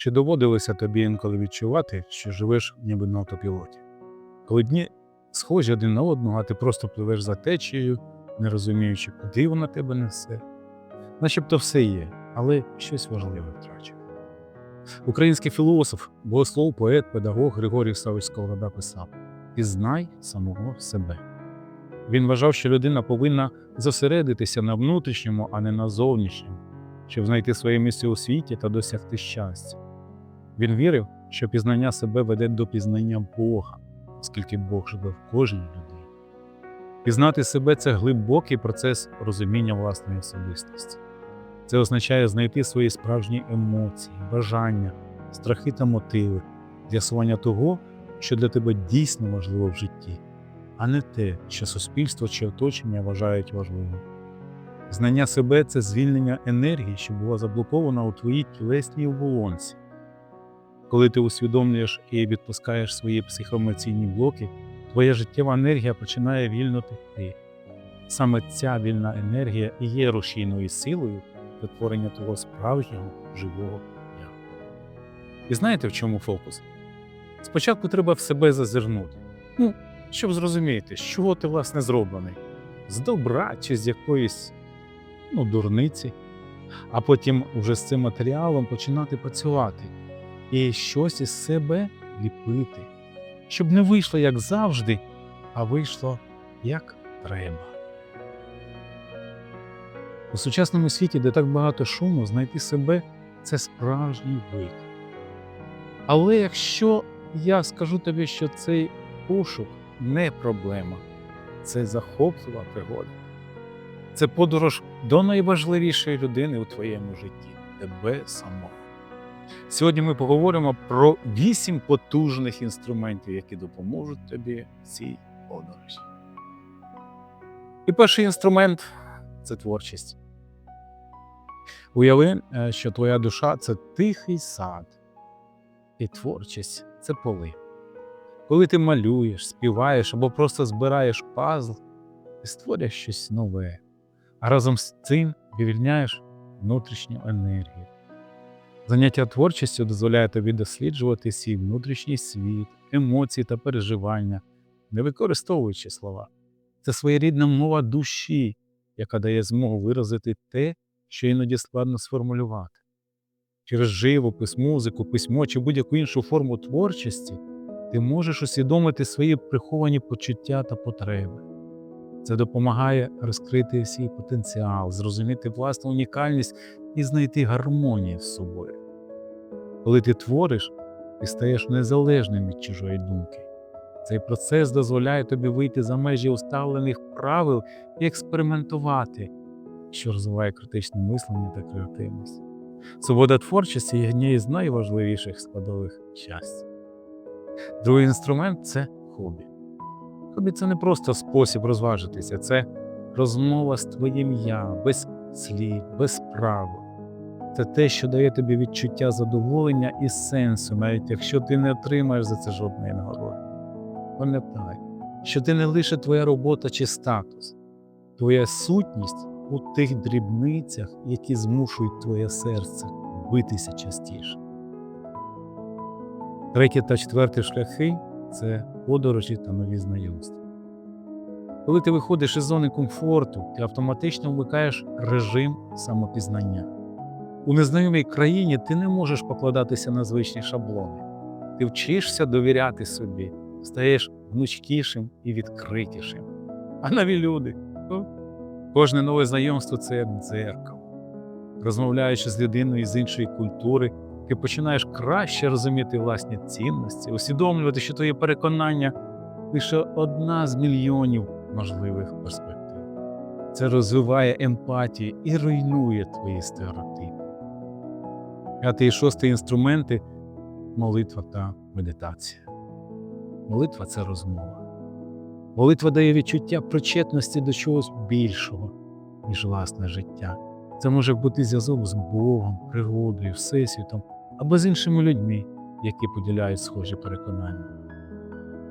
Чи доводилося тобі інколи відчувати, що живеш ніби на автопілоті? Коли дні схожі один на одного, а ти просто пливеш за течією, не розуміючи, куди вона тебе несе. Начебто все є, але щось важливе втрачено. Український філософ, богослов, поет, педагог Григорій Савич Сковорода писав: Пізнай самого себе. Він вважав, що людина повинна зосередитися на внутрішньому, а не на зовнішньому, щоб знайти своє місце у світі та досягти щастя. Він вірив, що пізнання себе веде до пізнання Бога, оскільки Бог живе в кожній людині. Пізнати себе це глибокий процес розуміння власної особистості. Це означає знайти свої справжні емоції, бажання, страхи та мотиви, з'ясування того, що для тебе дійсно важливо в житті, а не те, що суспільство чи оточення вважають важливим. Знання себе це звільнення енергії, що була заблокована у твоїй тілесній оболонці. Коли ти усвідомлюєш і відпускаєш свої психоемоційні блоки, твоя життєва енергія починає вільно текти. Саме ця вільна енергія і є рушійною силою витворення того справжнього живого я. І знаєте, в чому фокус? Спочатку треба в себе зазирнути, ну, щоб зрозуміти, з чого ти власне зроблений, з добра чи з якоїсь ну, дурниці, а потім вже з цим матеріалом починати працювати і щось із себе ліпити, щоб не вийшло як завжди, а вийшло як треба. У сучасному світі, де так багато шуму, знайти себе це справжній виклик. Але якщо я скажу тобі, що цей пошук не проблема, це захоплива пригода. Це подорож до найважливішої людини у твоєму житті тебе самого. Сьогодні ми поговоримо про вісім потужних інструментів, які допоможуть тобі в цій подорожі. І перший інструмент це творчість. Уяви, е, що твоя душа це тихий сад, і творчість це поли. Коли ти малюєш, співаєш або просто збираєш пазл, ти створюєш щось нове, а разом з цим вивільняєш внутрішню енергію. Заняття творчістю дозволяє тобі досліджувати свій внутрішній світ, емоції та переживання, не використовуючи слова. Це своєрідна мова душі, яка дає змогу виразити те, що іноді складно сформулювати. Через живопис, музику, письмо чи будь-яку іншу форму творчості ти можеш усвідомити свої приховані почуття та потреби. Це допомагає розкрити свій потенціал, зрозуміти власну унікальність і знайти гармонію з собою. Коли ти твориш, ти стаєш незалежним від чужої думки. Цей процес дозволяє тобі вийти за межі уставлених правил і експериментувати, що розвиває критичне мислення та креативність. Свобода творчості є однією з найважливіших складових щастя. Другий інструмент це хобі. Хобі це не просто спосіб розважитися, це розмова з твоїм я, без слів, без правил. Це те, що дає тобі відчуття задоволення і сенсу, навіть якщо ти не отримаєш за це жодної нагороди. Пам'ятай, що ти не лише твоя робота чи статус, твоя сутність у тих дрібницях, які змушують твоє серце битися частіше. Третє та четверте шляхи це подорожі та нові знайомства. Коли ти виходиш із зони комфорту, ти автоматично вмикаєш режим самопізнання. У незнайомій країні ти не можеш покладатися на звичні шаблони. Ти вчишся довіряти собі, стаєш гнучкішим і відкритішим. А нові люди. Кожне нове знайомство це як дзеркало. Розмовляючи з людиною з іншої культури, ти починаєш краще розуміти власні цінності, усвідомлювати, що твої переконання лише одна з мільйонів можливих перспектив. Це розвиває емпатію і руйнує твої стереотипи. П'ятий і шостий інструменти молитва та медитація. Молитва це розмова. Молитва дає відчуття причетності до чогось більшого, ніж власне життя. Це може бути зв'язок з Богом, природою, Всесвітом або з іншими людьми, які поділяють схожі переконання.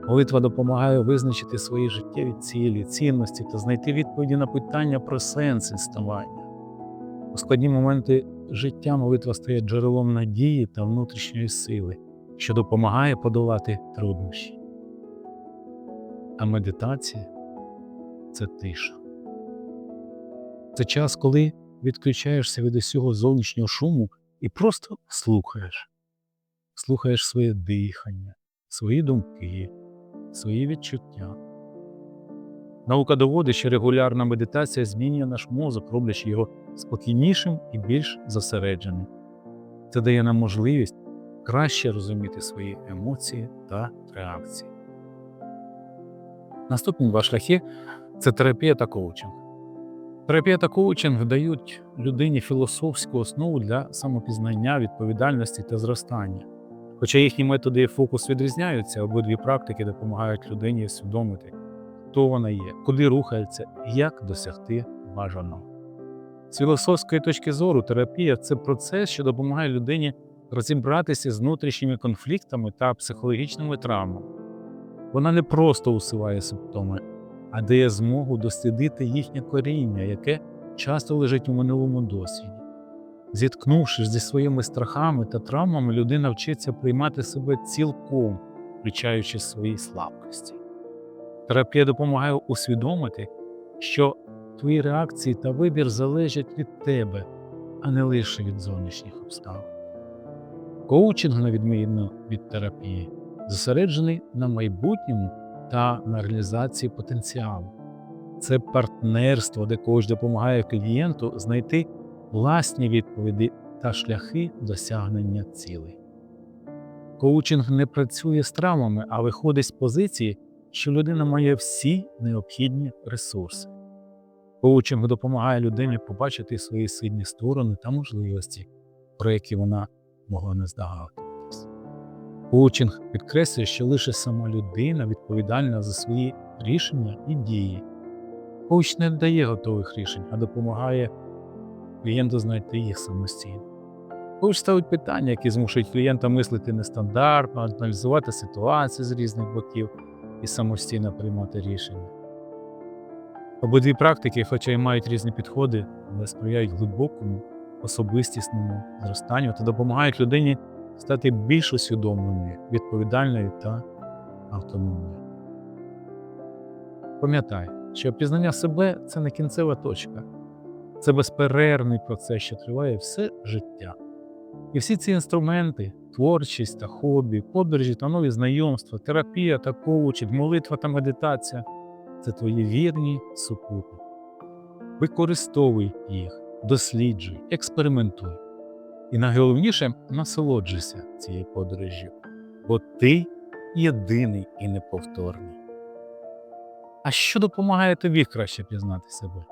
Молитва допомагає визначити свої життєві цілі, цінності та знайти відповіді на питання про сенс існування. У складні моменти життя молитва стає джерелом надії та внутрішньої сили, що допомагає подолати труднощі. А медитація це тиша. Це час, коли відключаєшся від усього зовнішнього шуму і просто слухаєш. Слухаєш своє дихання, свої думки, свої відчуття. Наука доводить, що регулярна медитація змінює наш мозок, роблячи його спокійнішим і більш зосередженим. Це дає нам можливість краще розуміти свої емоції та реакції. Наступні два шляхи це терапія та коучинг. Терапія та коучинг дають людині філософську основу для самопізнання, відповідальності та зростання. Хоча їхні методи і фокус відрізняються, обидві практики допомагають людині усвідомити, хто вона є, куди рухається і як досягти бажаного. З філософської точки зору, терапія це процес, що допомагає людині розібратися з внутрішніми конфліктами та психологічними травмами. Вона не просто усуває симптоми, а дає змогу дослідити їхнє коріння, яке часто лежить у минулому досвіді. Зіткнувшись зі своїми страхами та травмами, людина вчиться приймати себе цілком, включаючи свої слабкості. Терапія допомагає усвідомити, що твої реакції та вибір залежать від тебе, а не лише від зовнішніх обставин. Коучинг, на відміну від терапії, зосереджений на майбутньому та на реалізації потенціалу. Це партнерство, де коуч допомагає клієнту знайти власні відповіді та шляхи досягнення цілей. Коучинг не працює з травмами, а виходить з позиції, що людина має всі необхідні ресурси. Коучинг допомагає людині побачити свої сильні сторони та можливості, про які вона могла не здогадуватись. Коучинг підкреслює, що лише сама людина відповідальна за свої рішення і дії. Коуч не дає готових рішень, а допомагає клієнту знайти їх самостійно. Коуч ставить питання, які змушують клієнта мислити нестандартно, аналізувати ситуацію з різних боків і самостійно приймати рішення. Обидві практики, хоча й мають різні підходи, але сприяють глибокому, особистісному зростанню та допомагають людині стати більш усвідомленою, відповідальною та автономною. Пам'ятай, що пізнання себе це не кінцева точка, це безперервний процес, що триває все життя. І всі ці інструменти, творчість та хобі, подорожі та нові знайомства, терапія та коучинг, молитва та медитація це твої вірні супутники. Використовуй їх, досліджуй, експериментуй. І найголовніше насолоджуйся цією подорожжю, бо ти єдиний і неповторний. А що допомагає тобі краще пізнати себе?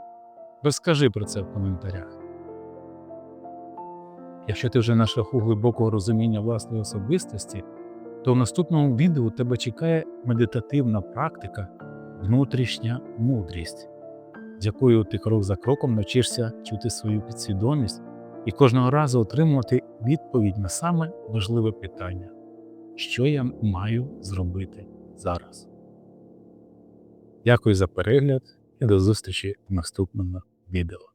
Розкажи про це в коментарях. Якщо ти вже на шляху глибокого розуміння власної особистості, то в наступному відео тебе чекає медитативна практика, внутрішня мудрість, з якою ти крок за кроком навчишся чути свою підсвідомість і кожного разу отримувати відповідь на саме важливе питання, що я маю зробити зараз. Дякую за перегляд і до зустрічі в наступному відео.